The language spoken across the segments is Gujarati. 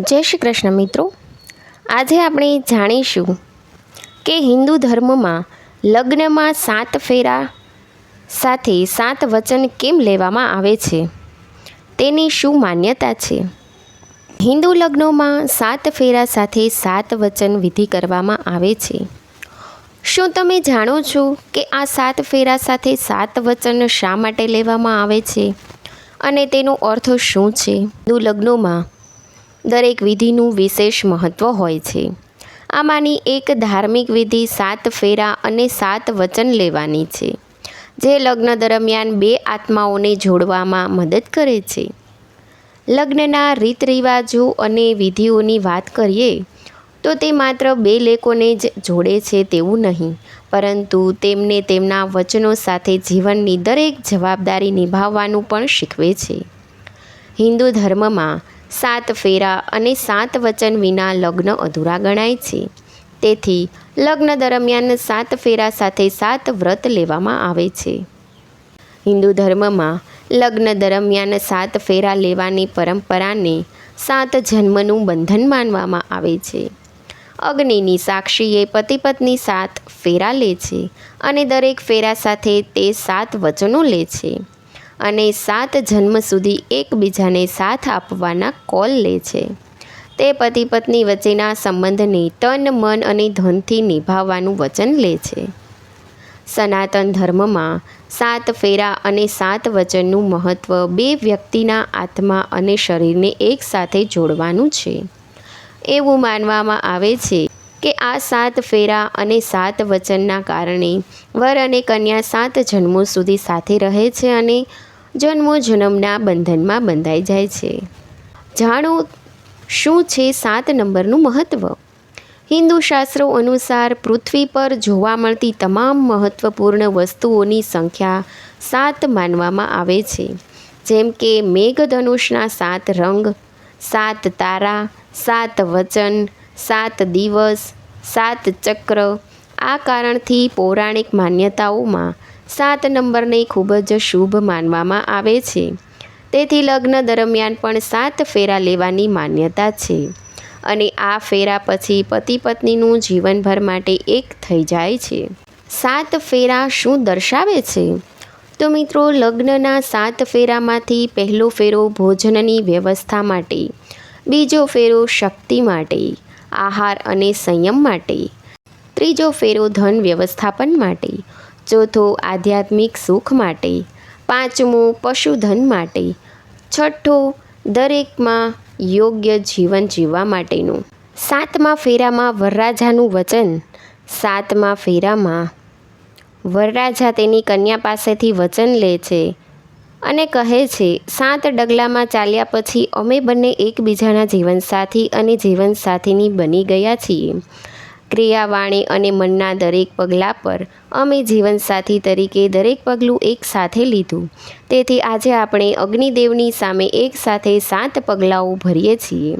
જય શ્રી કૃષ્ણ મિત્રો. આજે આપણે જાણીશું કે હિન્દુ ધર્મમાં લગ્નમાં સાત ફેરા સાથે સાત વચન કેમ લેવામાં આવે છે? તેની શું માન્યતા છે? હિન્દુ લગ્નોમાં સાત ફેરા સાથે સાત વચન વિધિ કરવામાં આવે છે. શું તમે જાણો છો કે આ સાત ફેરા સાથે સાત વચન શા માટે લેવામાં આવે છે? અને તેનો અર્થ શું છે? હિન્દુ લગ્નોમાં દરેક વિધિનું વિશેષ મહત્ત્વ હોય છે. આમાંની એક ધાર્મિક વિધિ સાત ફેરા અને સાત વચન લેવાની છે, જે લગ્ન દરમિયાન બે આત્માઓને જોડવામાં મદદ કરે છે. લગ્નના રીત રિવાજો અને વિધિઓની વાત કરીએ, તો તે માત્ર બે લેકોને જ જોડે છે તેવું નહીં, પરંતુ તેમને તેમના વચનો સાથે જીવનની દરેક જવાબદારી નિભાવવાનું પણ શીખવે છે. હિન્દુ ધર્મમાં સાત ફેરા અને સાત વચન વિના લગ્ન અધૂરા ગણાય છે. તેથી, લગ્ન દરમિયાન સાત ફેરા સાથે સાત વ્રત લેવામાં આવે છે. હિન્દુ ધર્મમાં લગ્ન દરમિયાન સાત ફેરા લેવાની પરંપરાને સાત જન્મનું બંધન માનવામાં આવે છે. અગ્નિની સાક્ષીએ પતિ પત્ની સાત ફેરા લે છે અને દરેક ફેરા સાથે તે સાત વચનો લે છે. અને સાત જન્મ સુધી એકબીજાને સાથ આપવાના કોલ લે છે. તે પતિ પત્ની વચ્ચેના સંબંધને તન, મન અને ધનથી નિભાવવાનું વચન લે છે. સનાતન ધર્મમાં સાત ફેરા અને સાત વચનનું મહત્ત્વ બે વ્યક્તિના આત્મા અને શરીરને એકસાથે જોડવાનું છે. એવું માનવામાં આવે છે કે આ સાત ફેરા અને સાત વચનના કારણે વર અને કન્યા સાત જન્મો સુધી સાથે રહે છે અને જન્મો જન્મના બંધનમાં બંધાઈ જાય છે. જાણો શું છે સાત નંબરનું મહત્ત્વ હિન્દુ શાસ્ત્રો અનુસાર પૃથ્વી પર જોવા મળતી તમામ મહત્ત્વપૂર્ણ વસ્તુઓની સંખ્યા સાત માનવામાં આવે છે. જેમ કે મેઘધનુષના સાત રંગ, સાત તારા, સાત વચન, સાત દિવસ, સાત ચક્ર આ કારણથી પૌરાણિક માન્યતાઓમાં સાત નંબરને ખૂબ જ શુભ માનવામાં આવે છે. તેથી લગ્ન દરમિયાન પણ સાત ફેરા લેવાની માન્યતા છે. અને આ ફેરા પછી પતિ પત્નીનું જીવનભર માટે એક થઈ જાય છે. સાત ફેરા શું દર્શાવે છે? તો મિત્રો, લગ્નના સાત ફેરામાંથી પહેલો ફેરો ભોજનની વ્યવસ્થા માટે, બીજો ફેરો શક્તિ માટે, આહાર અને સંયમ માટે ત્રીજો ફેરો ધન વ્યવસ્થાપન માટે, ચોથો આધ્યાત્મિક સુખ માટે, પાંચમો પશુધન માટે, છઠ્ઠો દરેકમાં યોગ્ય જીવન જીવવા માટેનું. સાતમા ફેરામાં વરરાજાનું વચન, સાતમા ફેરામાં વરરાજા તેની કન્યા પાસેથી વચન લે છે અને કહે છે, સાત ડગલામાં ચાલ્યા પછી અમે બંને એકબીજાના જીવનસાથી અને જીવનસાથીની બની ગયા છીએ. ક્રિયાવાણી અને મનના દરેક પગલાં પર અમે જીવનસાથી તરીકે દરેક પગલું એક સાથે લીધું. તેથી આજે આપણે અગ્નિદેવની સામે એક સાથે સાત પગલાઓ ભરીએ છીએ.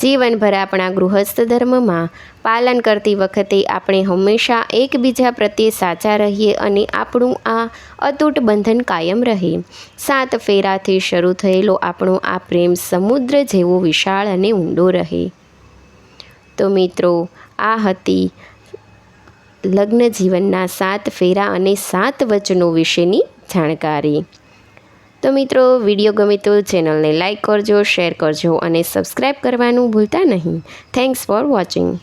જીવનભર આપણા ગૃહસ્થ ધર્મમાં પાલન કરતી વખતે આપણે હંમેશા એકબીજા પ્રત્યે સાચા રહીએ અને આપણું આ અતૂટ બંધન કાયમ રહે. સાત ફેરાથી શરૂ થયેલો આપણો આ પ્રેમ સમુદ્ર જેવો વિશાળ અને ઊંડો રહે. તો મિત્રો આ હતી લગ્ન જીવનના સાત ફેરા અને સાત વચનો વિશેની જાણકારી. તો મિત્રો, વીડિયો ગમે તો ચેનલને લાઇક કરજો, શેર કરજો અને સબસ્ક્રાઈબ કરવાનું ભૂલતા નહીં. Thanks for watching